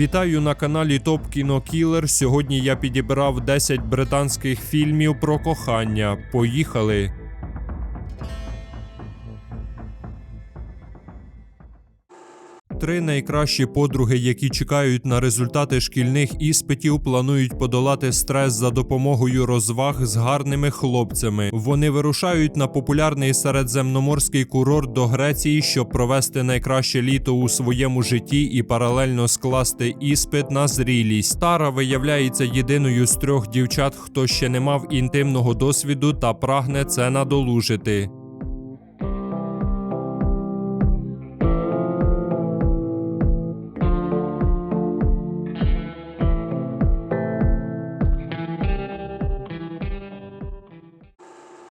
Вітаю на каналі Топ Кіно Кілер. Сьогодні я підібрав 10 британських фільмів про кохання. Поїхали! Три найкращі подруги, які чекають на результати шкільних іспитів, планують подолати стрес за допомогою розваг з гарними хлопцями. Вони вирушають на популярний середземноморський курорт до Греції, щоб провести найкраще літо у своєму житті і паралельно скласти іспит на зрілість. Тара виявляється єдиною з трьох дівчат, хто ще не мав інтимного досвіду та прагне це надолужити.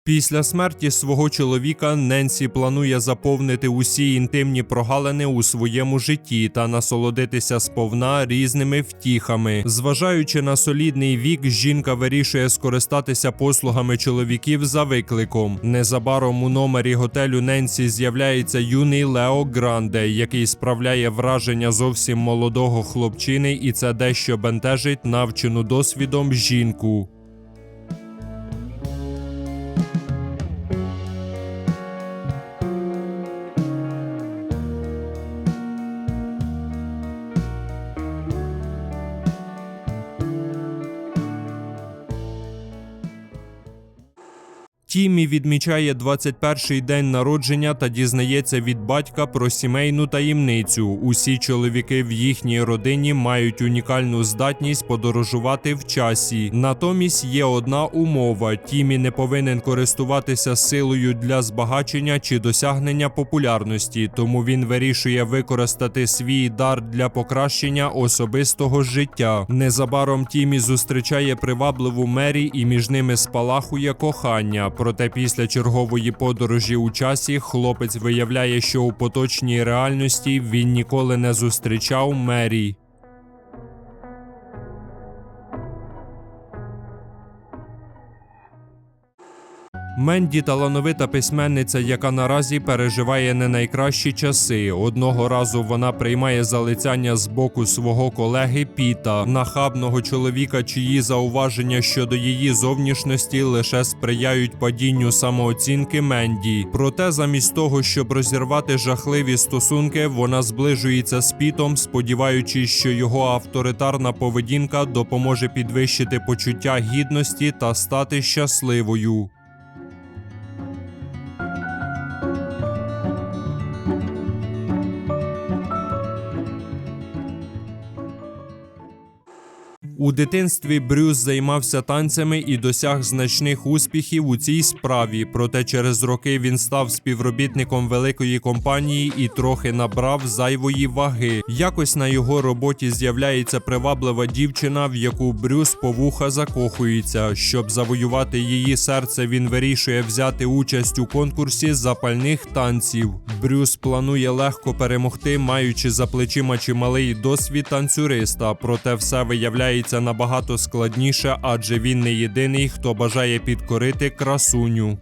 Після смерті свого чоловіка Ненсі планує заповнити усі інтимні прогалини у своєму житті та насолодитися сповна різними втіхами. Зважаючи на солідний вік, жінка вирішує скористатися послугами чоловіків за викликом. Незабаром у номері готелю Ненсі з'являється юний Лео Гранде, який справляє враження зовсім молодого хлопчини, і це дещо бентежить навчену досвідом жінку. Тімі відмічає 21-й день народження та дізнається від батька про сімейну таємницю. Усі чоловіки в їхній родині мають унікальну здатність подорожувати в часі. Натомість є одна умова: Тімі не повинен користуватися силою для збагачення чи досягнення популярності, тому він вирішує використати свій дар для покращення особистого життя. Незабаром Тімі зустрічає привабливу Мері, і між ними спалахує кохання. Проте після чергової подорожі у часі хлопець виявляє, що у поточній реальності він ніколи не зустрічав Мері. Менді талановита письменниця, яка наразі переживає не найкращі часи. Одного разу вона приймає залицяння з боку свого колеги Піта, нахабного чоловіка, чиї зауваження щодо її зовнішності лише сприяють падінню самооцінки Менді. Проте, замість того, щоб розірвати жахливі стосунки, вона зближується з Пітом, сподіваючись, що його авторитарна поведінка допоможе підвищити почуття гідності та стати щасливою. У дитинстві Брюс займався танцями і досяг значних успіхів у цій справі. Проте через роки він став співробітником великої компанії і трохи набрав зайвої ваги. Якось на його роботі з'являється приваблива дівчина, в яку Брюс по вуха закохується. Щоб завоювати її серце, він вирішує взяти участь у конкурсі запальних танців. Брюс планує легко перемогти, маючи за плечима чималий досвід танцюриста. Проте все виявляється набагато складніше, адже він не єдиний, хто бажає підкорити красуню.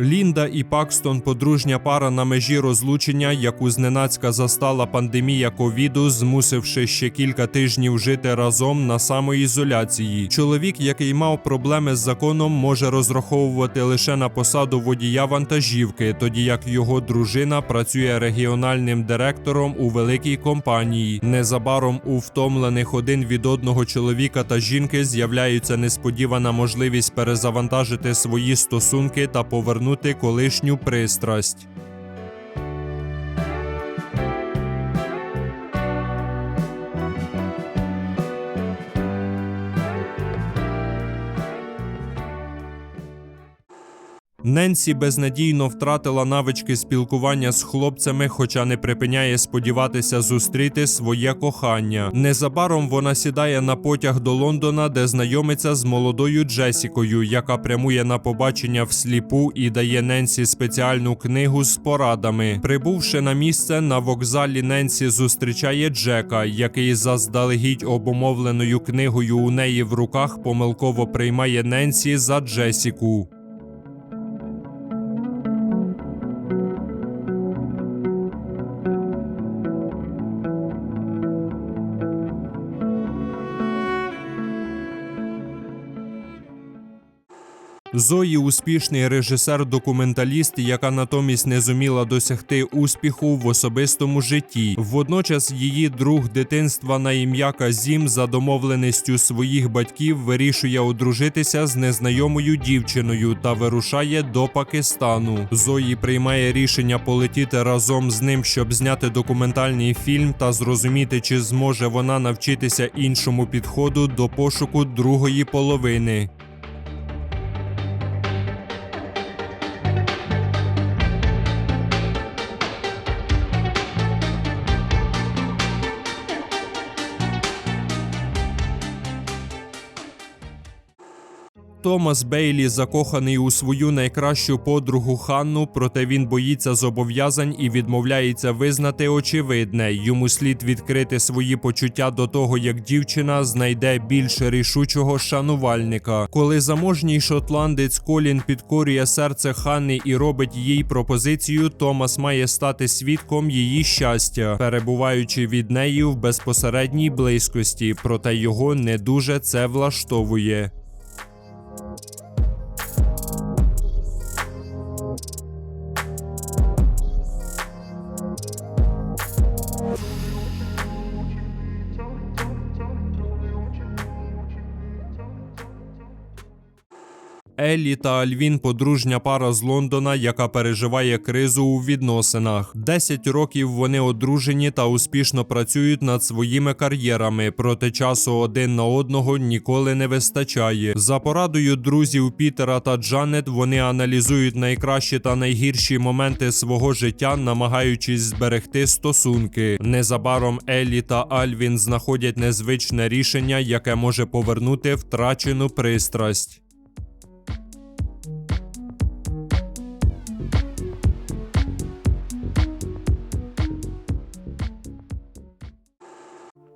Лінда і Пакстон подружня пара на межі розлучення, яку зненацька застала пандемія ковіду, змусивши ще кілька тижнів жити разом на самоізоляції. Чоловік, який мав проблеми з законом, може розраховувати лише на посаду водія вантажівки, тоді як його дружина працює регіональним директором у великій компанії. Незабаром у втомлених один від одного чоловіка та жінки з'являється несподівана можливість перезавантажити свої стосунки та повернути колишню пристрасть. Ненсі безнадійно втратила навички спілкування з хлопцями, хоча не припиняє сподіватися зустріти своє кохання. Незабаром вона сідає на потяг до Лондона, де знайомиться з молодою Джесікою, яка прямує на побачення всліпу і дає Ненсі спеціальну книгу з порадами. Прибувши на місце, на вокзалі Ненсі зустрічає Джека, який заздалегідь обумовленою книгою у неї в руках помилково приймає Ненсі за Джесіку. Зої успішний режисер-документаліст, яка натомість не зуміла досягти успіху в особистому житті. Водночас її друг дитинства на ім'я Казім за домовленістю своїх батьків вирішує одружитися з незнайомою дівчиною та вирушає до Пакистану. Зої приймає рішення полетіти разом з ним, щоб зняти документальний фільм та зрозуміти, чи зможе вона навчитися іншому підходу до пошуку другої половини. Томас Бейлі закоханий у свою найкращу подругу Ханну, проте він боїться зобов'язань і відмовляється визнати очевидне. Йому слід відкрити свої почуття до того, як дівчина знайде більш рішучого шанувальника. Коли заможній шотландець Колін підкорює серце Ханни і робить їй пропозицію, Томас має стати свідком її щастя, перебуваючи від неї в безпосередній близькості, проте його не дуже це влаштовує. Еллі та Альвін подружня пара з Лондона, яка переживає кризу у відносинах. Десять років вони одружені та успішно працюють над своїми кар'єрами, проте часу один на одного ніколи не вистачає. За порадою друзів Пітера та Джанет вони аналізують найкращі та найгірші моменти свого життя, намагаючись зберегти стосунки. Незабаром Еллі та Альвін знаходять незвичне рішення, яке може повернути втрачену пристрасть.